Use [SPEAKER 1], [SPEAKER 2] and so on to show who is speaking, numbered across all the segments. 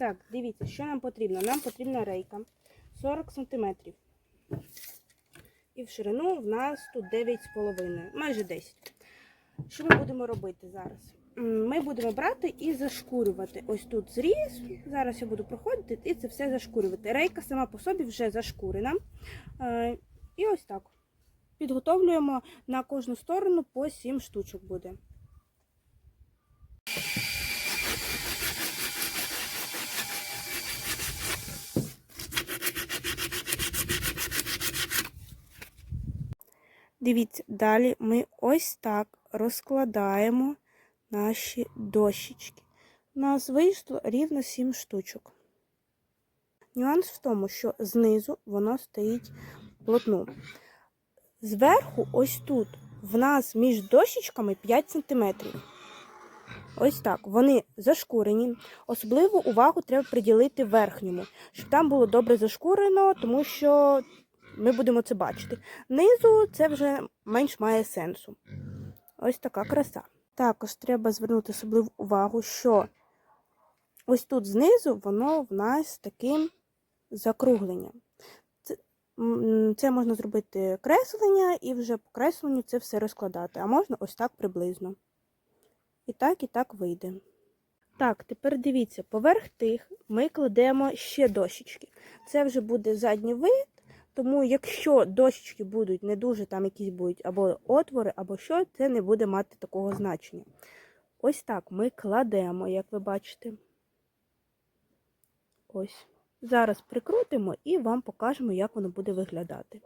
[SPEAKER 1] Так, дивіться, що нам потрібно. Нам потрібна рейка 40 см. І в ширину в нас тут 9,5, майже 10. Що ми будемо робити зараз? Ми будемо брати і зашкурювати. Ось тут зріз. Зараз я буду проходити і це все зашкурювати. Рейка сама по собі вже зашкурена. Е, І ось так. Підготовлюємо на кожну сторону по 7 штучок буде. Дивіться, далі ми ось так розкладаємо наші дощечки. У нас вийшло рівно 7 штучок. Нюанс в тому, що знизу воно стоїть плотно. Зверху, ось тут, в нас між дощечками 5 см. Ось так. Вони зашкурені. Особливу увагу треба приділити верхньому, щоб там було добре зашкурено, тому що ми будемо це бачити. Низу це вже менш має сенсу. Ось така краса. Також треба звернути особливу увагу, що ось тут знизу воно в нас таким закругленням. Це, можна зробити креслення і вже по кресленню це все розкладати. А можна ось так приблизно. І так, і так вийде. Так, тепер дивіться, поверх тих ми кладемо ще дощечки. Це вже буде задній вид. Тому якщо дощечки будуть не дуже там якісь будуть або отвори, або що, це не буде мати такого значення. Ось так ми кладемо, як ви бачите. Ось. Зараз прикрутимо і вам покажемо, як воно буде виглядати.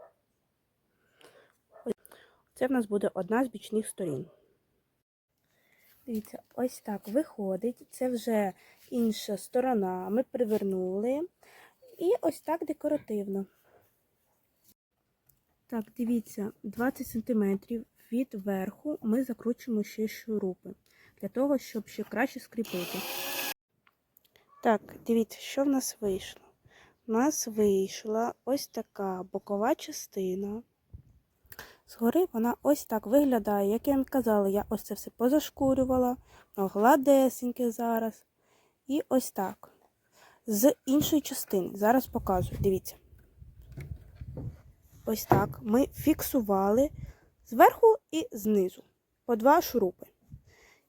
[SPEAKER 1] Це в нас буде одна з бічних сторін. Дивіться, ось так виходить. Це вже інша сторона. Ми привернули. І ось так декоративно. Так, дивіться, 20 см від верху ми закручуємо ще шурупи, для того, щоб ще краще скріпити. Так, дивіться, що в нас вийшло. У нас вийшла ось така бокова частина. Згори вона ось так виглядає. Як я вам казала, я ось це все позашкурювала, гладесеньке зараз. І ось так. З іншої частини. Зараз показую, дивіться. Ось так ми фіксували зверху і знизу по два шурупи.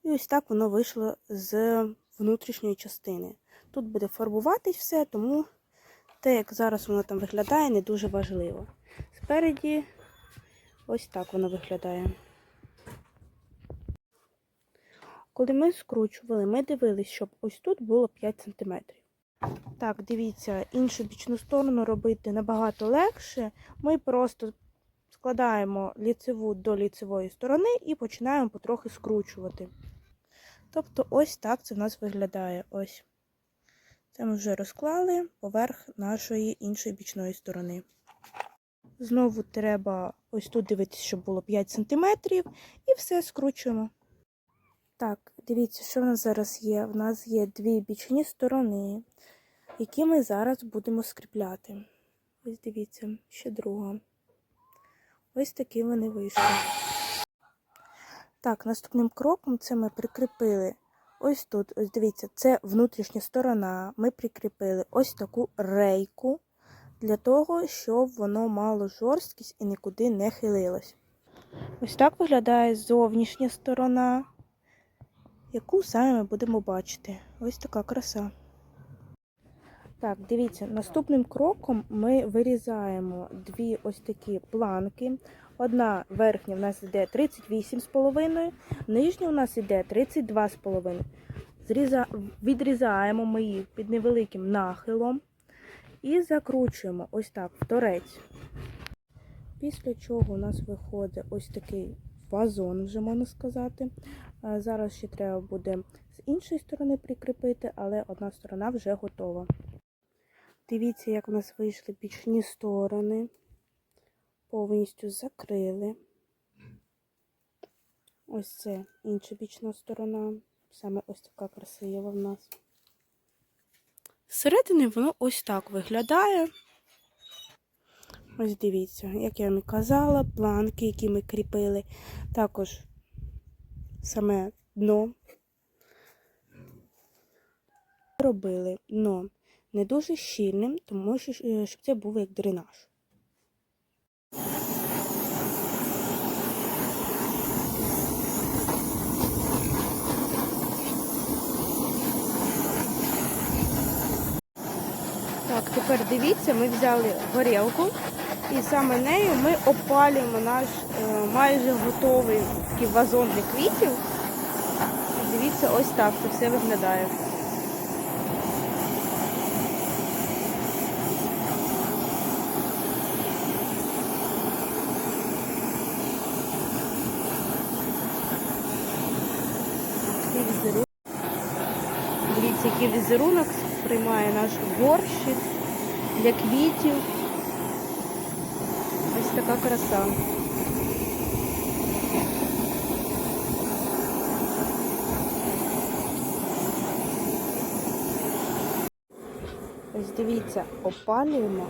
[SPEAKER 1] І ось так воно вийшло з внутрішньої частини. Тут буде фарбуватись все, тому те, як зараз воно там виглядає, не дуже важливо. Спереді ось так воно виглядає. Коли ми скручували, ми дивились, щоб ось тут було 5 см. Так, дивіться, іншу бічну сторону робити набагато легше. Ми просто складаємо ліцеву до ліцевої сторони і починаємо потрохи скручувати. Тобто, ось так це в нас виглядає. Ось. Це ми вже розклали поверх нашої іншої бічної сторони. Знову треба ось тут дивитися, щоб було 5 см, і все скручуємо. Так, дивіться, що в нас зараз є. В нас є дві бічні сторони, які ми зараз будемо скріпляти. Ось дивіться, ще друга. Ось такі вони вийшли. Так, наступним кроком це ми прикріпили ось тут. Ось дивіться, це внутрішня сторона. Ми прикріпили ось таку рейку для того, щоб воно мало жорсткість і нікуди не хилилось. Ось так виглядає зовнішня сторона яку саме ми будемо бачити. Ось така краса. Так, дивіться, наступним кроком ми вирізаємо дві ось такі планки. Одна верхня в нас йде 38,5, нижня у нас йде 32,5. Зріза... Відрізаємо ми їх під невеликим нахилом і закручуємо ось так в торець. Після чого у нас виходить ось такий вазон, вже можна сказати. Зараз ще треба буде з іншої сторони прикріпити, але одна сторона вже готова. Дивіться, як у нас вийшли бічні сторони. Повністю закрили. Ось це інша бічна сторона. Саме ось така красива в нас. Зсередини воно ось так виглядає. Ось дивіться, як я вам і казала, планки, які ми кріпили. Також саме дно. робили дно не дуже щільним, тому що е, щоб це був як дренаж. Так, тепер дивіться, ми взяли горілку і саме нею ми опалюємо наш е, майже готовий вазон для квітів. Дивіться, ось так це все виглядає. Такий візерунок. Який візерунок приймає наш горщик для квітів. Ось така краса. Ось дивіться, опалюємо.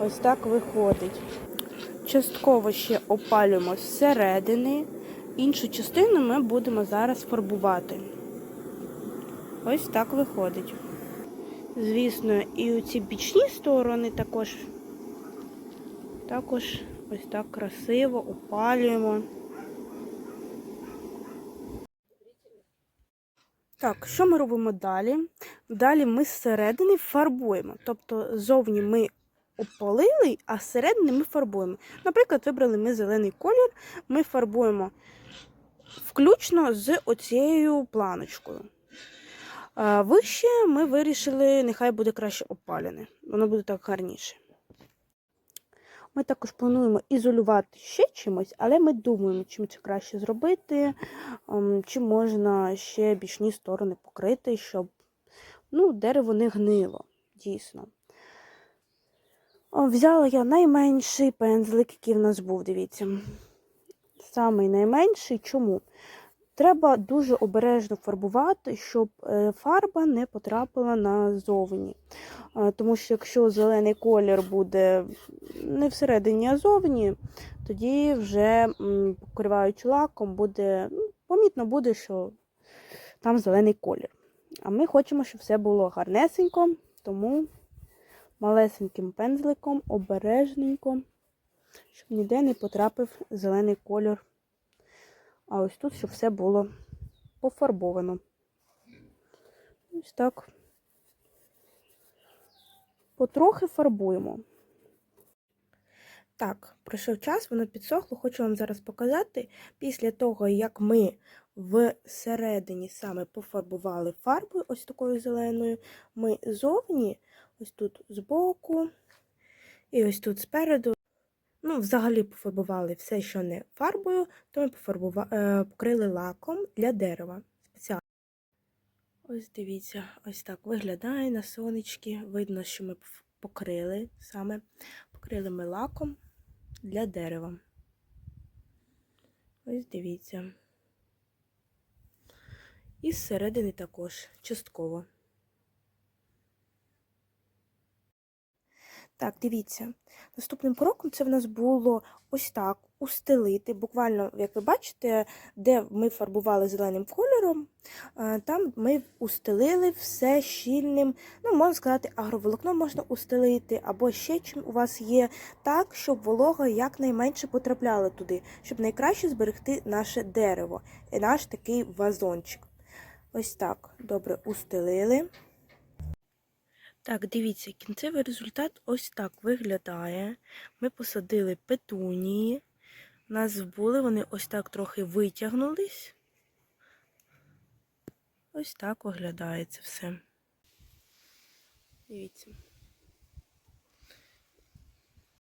[SPEAKER 1] Ось так виходить. Частково ще опалюємо зсередини. Іншу частину ми будемо зараз фарбувати. Ось так виходить. Звісно, і у ці бічні сторони також, також ось так красиво опалюємо. Так, що ми робимо далі? Далі ми зсередини фарбуємо. Тобто зовні ми опалили, а зсередини ми фарбуємо. Наприклад, вибрали ми зелений колір, ми фарбуємо включно з оцією планочкою. Вище ми вирішили, нехай буде краще опалене. Воно буде так гарніше. Ми також плануємо ізолювати ще чимось, але ми думаємо, чим це краще зробити, ем, чи можна ще бічні сторони покрити, щоб ну, дерево не гнило, дійсно. Взяла я найменший пензлик, який в нас був, дивіться. Самий найменший. Чому? Треба дуже обережно фарбувати, щоб е, фарба не потрапила назовні. Е, Тому що якщо зелений колір буде не всередині, а зовні, тоді вже покриваючи лаком, буде, ну, помітно буде, що там зелений колір. А ми хочемо, щоб все було гарнесенько, тому малесеньким пензликом, обережненько, щоб ніде не потрапив зелений колір. А ось тут, щоб все було пофарбовано. Ось так. Потрохи фарбуємо. Так, пройшов час, воно підсохло. Хочу вам зараз показати. Після того, як ми всередині саме пофарбували фарбою, ось такою зеленою, ми зовні, ось тут збоку, і ось тут спереду, ну, взагалі пофарбували все, що не фарбою, то ми пофарбува... е, покрили лаком для дерева. Спеціально. Ось дивіться, ось так виглядає на сонечки. Видно, що ми покрили саме. Покрили ми лаком для дерева. Ось дивіться. І зсередини також частково. Так, дивіться. Наступним кроком це в нас було ось так устелити. Буквально, як ви бачите, де ми фарбували зеленим кольором, е, там ми устелили все щільним, ну, можна сказати, агроволокно можна устелити, або ще чим у вас є, так, щоб волога якнайменше потрапляла туди, щоб найкраще зберегти наше дерево наш такий вазончик. Ось так добре устелили. Так, дивіться, кінцевий результат ось так виглядає. Ми посадили петунії. У нас були, вони ось так трохи витягнулись. Ось так оглядається все. Дивіться.